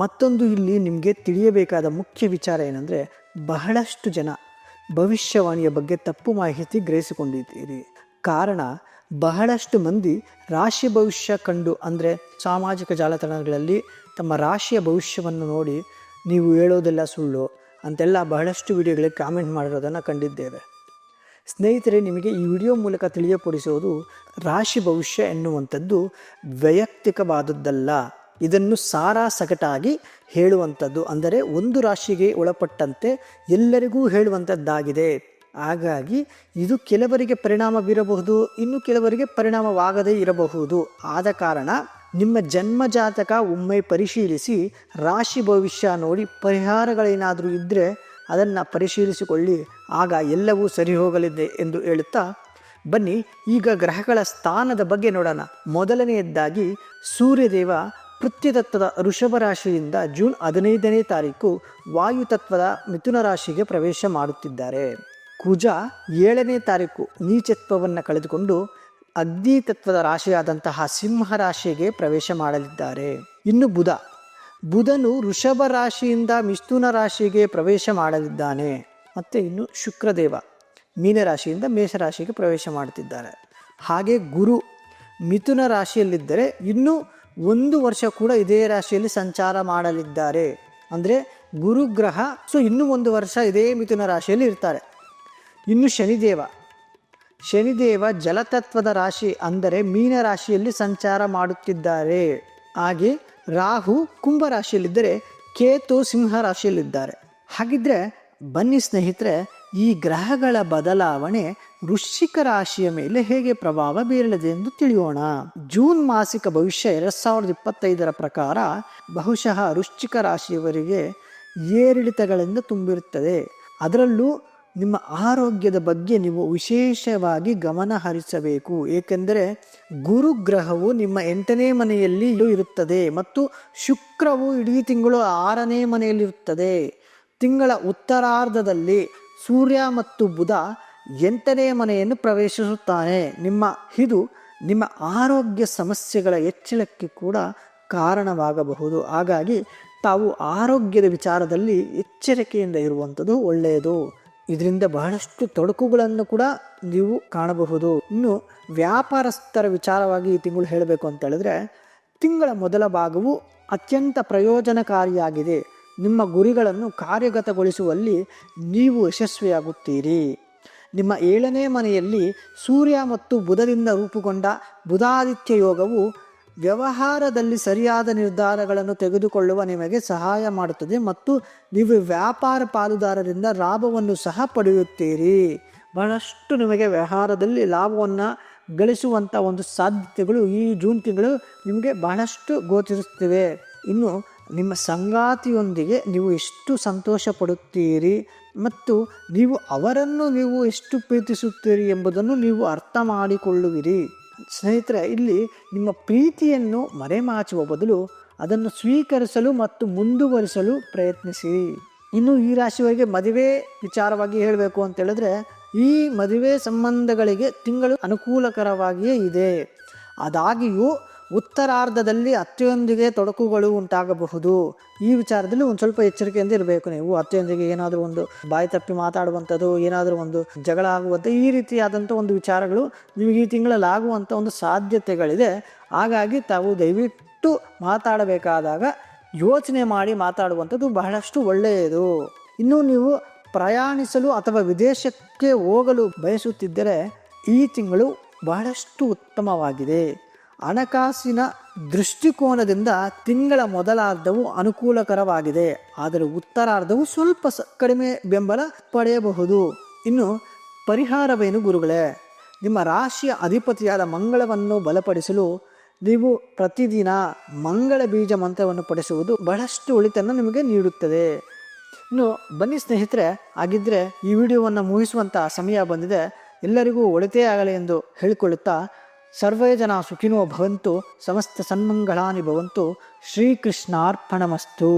ಮತ್ತೊಂದು ಇಲ್ಲಿ ನಿಮಗೆ ತಿಳಿಯಬೇಕಾದ ಮುಖ್ಯ ವಿಚಾರ ಏನಂದರೆ ಬಹಳಷ್ಟು ಜನ ಭವಿಷ್ಯವಾಣಿಯ ಬಗ್ಗೆ ತಪ್ಪು ಮಾಹಿತಿ ಗ್ರಹಿಸಿಕೊಂಡಿದ್ದೀರಿ. ಕಾರಣ ಬಹಳಷ್ಟು ಮಂದಿ ರಾಶಿ ಭವಿಷ್ಯ ಕಂಡು ಅಂದರೆ ಸಾಮಾಜಿಕ ಜಾಲತಾಣಗಳಲ್ಲಿ ತಮ್ಮ ರಾಶಿಯ ಭವಿಷ್ಯವನ್ನು ನೋಡಿ ನೀವು ಹೇಳೋದೆಲ್ಲ ಸುಳ್ಳು ಅಂತೆಲ್ಲ ಬಹಳಷ್ಟು ವಿಡಿಯೋಗಳಿಗೆ ಕಾಮೆಂಟ್ ಮಾಡಿರೋದನ್ನು ಕಂಡಿದ್ದೇವೆ. ಸ್ನೇಹಿತರೆ, ನಿಮಗೆ ಈ ವಿಡಿಯೋ ಮೂಲಕ ತಿಳಿಯಪಡಿಸೋದು ರಾಶಿ ಭವಿಷ್ಯ ಎನ್ನುವಂಥದ್ದು ವೈಯಕ್ತಿಕವಾದದ್ದಲ್ಲ. ಇದನ್ನು ಸಾರಾ ಸಗಟಾಗಿ ಹೇಳುವಂಥದ್ದು. ಅಂದರೆ ಒಂದು ರಾಶಿಗೆ ಒಳಪಟ್ಟಂತೆ ಎಲ್ಲರಿಗೂ ಹೇಳುವಂಥದ್ದಾಗಿದೆ. ಹಾಗಾಗಿ ಇದು ಕೆಲವರಿಗೆ ಪರಿಣಾಮ ಬೀರಬಹುದು, ಇನ್ನು ಕೆಲವರಿಗೆ ಪರಿಣಾಮವಾಗದೇ ಇರಬಹುದು. ಆದ ಕಾರಣ ನಿಮ್ಮ ಜನ್ಮ ಜಾತಕ ಒಮ್ಮೆ ಪರಿಶೀಲಿಸಿ, ರಾಶಿ ಭವಿಷ್ಯ ನೋಡಿ ಪರಿಹಾರಗಳೇನಾದರೂ ಇದ್ದರೆ ಅದನ್ನು ಪರಿಶೀಲಿಸಿಕೊಳ್ಳಿ. ಆಗ ಎಲ್ಲವೂ ಸರಿ ಹೋಗಲಿದೆ ಎಂದು ಹೇಳುತ್ತಾ, ಬನ್ನಿ ಈಗ ಗ್ರಹಗಳ ಸ್ಥಾನದ ಬಗ್ಗೆ ನೋಡೋಣ. ಮೊದಲನೆಯದ್ದಾಗಿ ಸೂರ್ಯದೇವ ಪೃಥ್ವಿತತ್ವದ ಋಷಭ ರಾಶಿಯಿಂದ ಜೂನ್ ಹದಿನೈದನೇ ತಾರೀಕು ವಾಯುತತ್ವದ ಮಿಥುನ ರಾಶಿಗೆ ಪ್ರವೇಶ ಮಾಡುತ್ತಿದ್ದಾರೆ. ಕುಜ ಏಳನೇ ತಾರೀಕು ನೀಚತ್ವವನ್ನು ಕಳೆದುಕೊಂಡು ಅಗ್ನಿ ತತ್ವದ ರಾಶಿಯಾದಂತಹ ಸಿಂಹ ರಾಶಿಗೆ ಪ್ರವೇಶ ಮಾಡಲಿದ್ದಾರೆ. ಇನ್ನು ಬುಧ, ಬುಧನು ಋಷಭ ರಾಶಿಯಿಂದ ಮಿಥುನ ರಾಶಿಗೆ ಪ್ರವೇಶ ಮಾಡಲಿದ್ದಾನೆ. ಮತ್ತು ಇನ್ನು ಶುಕ್ರದೇವ ಮೀನರಾಶಿಯಿಂದ ಮೇಷರಾಶಿಗೆ ಪ್ರವೇಶ ಮಾಡುತ್ತಿದ್ದಾರೆ. ಹಾಗೆ ಗುರು ಮಿಥುನ ರಾಶಿಯಲ್ಲಿದ್ದರೆ ಇನ್ನೂ ಒಂದು ವರ್ಷ ಕೂಡ ಇದೇ ರಾಶಿಯಲ್ಲಿ ಸಂಚಾರ ಮಾಡಲಿದ್ದಾರೆ. ಅಂದರೆ ಗುರುಗ್ರಹ ಸೊ ಇನ್ನೂ ಒಂದು ವರ್ಷ ಇದೇ ಮಿಥುನ ರಾಶಿಯಲ್ಲಿ ಇರ್ತಾರೆ. ಇನ್ನು ಶನಿದೇವ. ಶನಿದೇವ ಜಲತತ್ವದ ರಾಶಿ, ಅಂದರೆ ಮೀನ ರಾಶಿಯಲ್ಲಿ ಸಂಚಾರ ಮಾಡುತ್ತಿದ್ದಾರೆ. ಹಾಗೆ ರಾಹು ಕುಂಭ ರಾಶಿಯಲ್ಲಿದ್ದರೆ ಕೇತು ಸಿಂಹ ರಾಶಿಯಲ್ಲಿದ್ದಾರೆ. ಹಾಗಿದ್ರೆ ಬನ್ನಿ ಸ್ನೇಹಿತರೆ ಈ ಗ್ರಹಗಳ ಬದಲಾವಣೆ ವೃಶ್ಚಿಕ ರಾಶಿಯ ಮೇಲೆ ಹೇಗೆ ಪ್ರಭಾವ ಬೀರಲಿದೆ ಎಂದು ತಿಳಿಯೋಣ. ಜೂನ್ ಮಾಸಿಕ ಭವಿಷ್ಯ ಎರಡ್ ಸಾವಿರದ ಇಪ್ಪತ್ತೈದರ ಪ್ರಕಾರ ಬಹುಶಃ ವೃಶ್ಚಿಕ ರಾಶಿಯವರಿಗೆ ಏರಿಳಿತಗಳಿಂದ ತುಂಬಿರುತ್ತದೆ. ಅದರಲ್ಲೂ ನಿಮ್ಮ ಆರೋಗ್ಯದ ಬಗ್ಗೆ ನೀವು ವಿಶೇಷವಾಗಿ ಗಮನ ಹರಿಸಬೇಕು. ಏಕೆಂದರೆ ಗುರುಗ್ರಹವು ನಿಮ್ಮ ಎಂಟನೇ ಮನೆಯಲ್ಲಿ ಇರುತ್ತದೆ ಮತ್ತು ಶುಕ್ರವು ಇಡೀ ತಿಂಗಳು ಆರನೇ ಮನೆಯಲ್ಲಿರುತ್ತದೆ. ತಿಂಗಳ ಉತ್ತರಾರ್ಧದಲ್ಲಿ ಸೂರ್ಯ ಮತ್ತು ಬುಧ ಎಂಟನೇ ಮನೆಯನ್ನು ಪ್ರವೇಶಿಸುತ್ತಾನೆ. ನಿಮ್ಮ ಇದು ನಿಮ್ಮ ಆರೋಗ್ಯ ಸಮಸ್ಯೆಗಳ ಹೆಚ್ಚಳಕ್ಕೆ ಕೂಡ ಕಾರಣವಾಗಬಹುದು. ಹಾಗಾಗಿ ತಾವು ಆರೋಗ್ಯದ ವಿಚಾರದಲ್ಲಿ ಎಚ್ಚರಿಕೆಯಿಂದ ಇರುವಂಥದ್ದು ಒಳ್ಳೆಯದು. ಇದರಿಂದ ಬಹಳಷ್ಟು ತೊಡಕುಗಳನ್ನು ಕೂಡ ನೀವು ಕಾಣಬಹುದು. ಇನ್ನು ವ್ಯಾಪಾರಸ್ಥರ ವಿಚಾರವಾಗಿ ಈ ತಿಂಗಳು ಹೇಳಬೇಕು ಅಂತ ಹೇಳಿದ್ರೆ, ತಿಂಗಳ ಮೊದಲ ಭಾಗವು ಅತ್ಯಂತ ಪ್ರಯೋಜನಕಾರಿಯಾಗಿದೆ. ನಿಮ್ಮ ಗುರಿಗಳನ್ನು ಕಾರ್ಯಗತಗೊಳಿಸುವಲ್ಲಿ ನೀವು ಯಶಸ್ವಿಯಾಗುತ್ತೀರಿ. ನಿಮ್ಮ ಏಳನೇ ಮನೆಯಲ್ಲಿ ಸೂರ್ಯ ಮತ್ತು ಬುಧದಿಂದ ರೂಪುಗೊಂಡ ಬುಧಾದಿತ್ಯ ಯೋಗವು ವ್ಯವಹಾರದಲ್ಲಿ ಸರಿಯಾದ ನಿರ್ಧಾರಗಳನ್ನು ತೆಗೆದುಕೊಳ್ಳುವ ನಿಮಗೆ ಸಹಾಯ ಮಾಡುತ್ತದೆ ಮತ್ತು ನೀವು ವ್ಯಾಪಾರ ಪಾಲುದಾರರಿಂದ ಲಾಭವನ್ನು ಸಹ ಪಡೆಯುತ್ತೀರಿ. ಬಹಳಷ್ಟು ನಿಮಗೆ ವ್ಯವಹಾರದಲ್ಲಿ ಲಾಭವನ್ನು ಗಳಿಸುವಂಥ ಒಂದು ಸಾಧ್ಯತೆಗಳು ಈ ಜೂನ್ ತಿಂಗಳು ನಿಮಗೆ ಬಹಳಷ್ಟು ಗೋಚರಿಸುತ್ತಿವೆ. ಇನ್ನು ನಿಮ್ಮ ಸಂಗಾತಿಯೊಂದಿಗೆ ನೀವು ಎಷ್ಟು ಸಂತೋಷ ಪಡುತ್ತೀರಿ ಮತ್ತು ನೀವು ಅವರನ್ನು ನೀವು ಎಷ್ಟು ಪ್ರೀತಿಸುತ್ತೀರಿ ಎಂಬುದನ್ನು ನೀವು ಅರ್ಥ ಮಾಡಿಕೊಳ್ಳುವಿರಿ. ಸ್ನೇಹಿತರೆ, ಇಲ್ಲಿ ನಿಮ್ಮ ಪ್ರೀತಿಯನ್ನು ಮರೆಮಾಚುವ ಬದಲು ಅದನ್ನು ಸ್ವೀಕರಿಸಲು ಮತ್ತು ಮುಂದುವರಿಸಲು ಪ್ರಯತ್ನಿಸಿ. ಇನ್ನು ಈ ರಾಶಿಯವರಿಗೆ ಮದುವೆ ವಿಚಾರವಾಗಿ ಹೇಳಬೇಕು ಅಂತ ಹೇಳಿದ್ರೆ, ಈ ಮದುವೆ ಸಂಬಂಧಗಳಿಗೆ ತಿಂಗಳು ಅನುಕೂಲಕರವಾಗಿಯೇ ಇದೆ. ಆದಾಗಿಯೂ ಉತ್ತರಾರ್ಧದಲ್ಲಿ ಅತ್ತೆಯೊಂದಿಗೆ ತೊಡಕುಗಳು ಉಂಟಾಗಬಹುದು. ಈ ವಿಚಾರದಲ್ಲಿ ಒಂದು ಸ್ವಲ್ಪ ಎಚ್ಚರಿಕೆಯಿಂದ ಇರಬೇಕು ನೀವು. ಅತ್ತೆಯೊಂದಿಗೆ ಏನಾದರೂ ಒಂದು ಬಾಯಿ ತಪ್ಪಿ ಮಾತಾಡುವಂಥದ್ದು, ಏನಾದರೂ ಒಂದು ಜಗಳ ಆಗುವಂಥ, ಈ ರೀತಿಯಾದಂಥ ಒಂದು ವಿಚಾರಗಳು ನಿಮಗೆ ಈ ತಿಂಗಳಲ್ಲಿ ಆಗುವಂಥ ಒಂದು ಸಾಧ್ಯತೆಗಳಿದೆ. ಹಾಗಾಗಿ ತಾವು ದಯವಿಟ್ಟು ಮಾತಾಡಬೇಕಾದಾಗ ಯೋಚನೆ ಮಾಡಿ ಮಾತಾಡುವಂಥದ್ದು ಬಹಳಷ್ಟು ಒಳ್ಳೆಯದು. ಇನ್ನು ನೀವು ಪ್ರಯಾಣಿಸಲು ಅಥವಾ ವಿದೇಶಕ್ಕೆ ಹೋಗಲು ಬಯಸುತ್ತಿದ್ದರೆ ಈ ತಿಂಗಳು ಬಹಳಷ್ಟು ಉತ್ತಮವಾಗಿದೆ. ಹಣಕಾಸಿನ ದೃಷ್ಟಿಕೋನದಿಂದ ತಿಂಗಳ ಮೊದಲಾರ್ಧವು ಅನುಕೂಲಕರವಾಗಿದೆ. ಆದರೆ ಉತ್ತರಾರ್ಧವು ಸ್ವಲ್ಪ ಕಡಿಮೆ ಬೆಂಬಲ ಪಡೆಯಬಹುದು. ಇನ್ನು ಪರಿಹಾರವೇನು ಗುರುಗಳೇ? ನಿಮ್ಮ ರಾಶಿಯ ಅಧಿಪತಿಯಾದ ಮಂಗಳವನ್ನು ಬಲಪಡಿಸಲು ನೀವು ಪ್ರತಿದಿನ ಮಂಗಳ ಬೀಜ ಮಂತ್ರವನ್ನು ಪಡಿಸುವುದು ಬಹಳಷ್ಟು ಒಳಿತನ್ನು ನಿಮಗೆ ನೀಡುತ್ತದೆ. ಇನ್ನು ಬನ್ನಿ ಸ್ನೇಹಿತರೆ ಆಗಿದ್ದರೆ ಈ ವಿಡಿಯೋವನ್ನು ಮುಗಿಸುವಂಥ ಸಮಯ ಬಂದಿದೆ. ಎಲ್ಲರಿಗೂ ಒಳಿತೇ ಆಗಲಿ ಎಂದು ಹೇಳಿಕೊಳ್ಳುತ್ತಾ ಸರ್ವೇ ಜನ ಸುಖಿನೋ ಭವಂತು ಸಮಸ್ತ ಸನ್ಮಂಗಳಾನಿ ಭವಂತು ಶ್ರೀಕೃಷ್ಣಾರ್ಪಣಮಸ್ತು.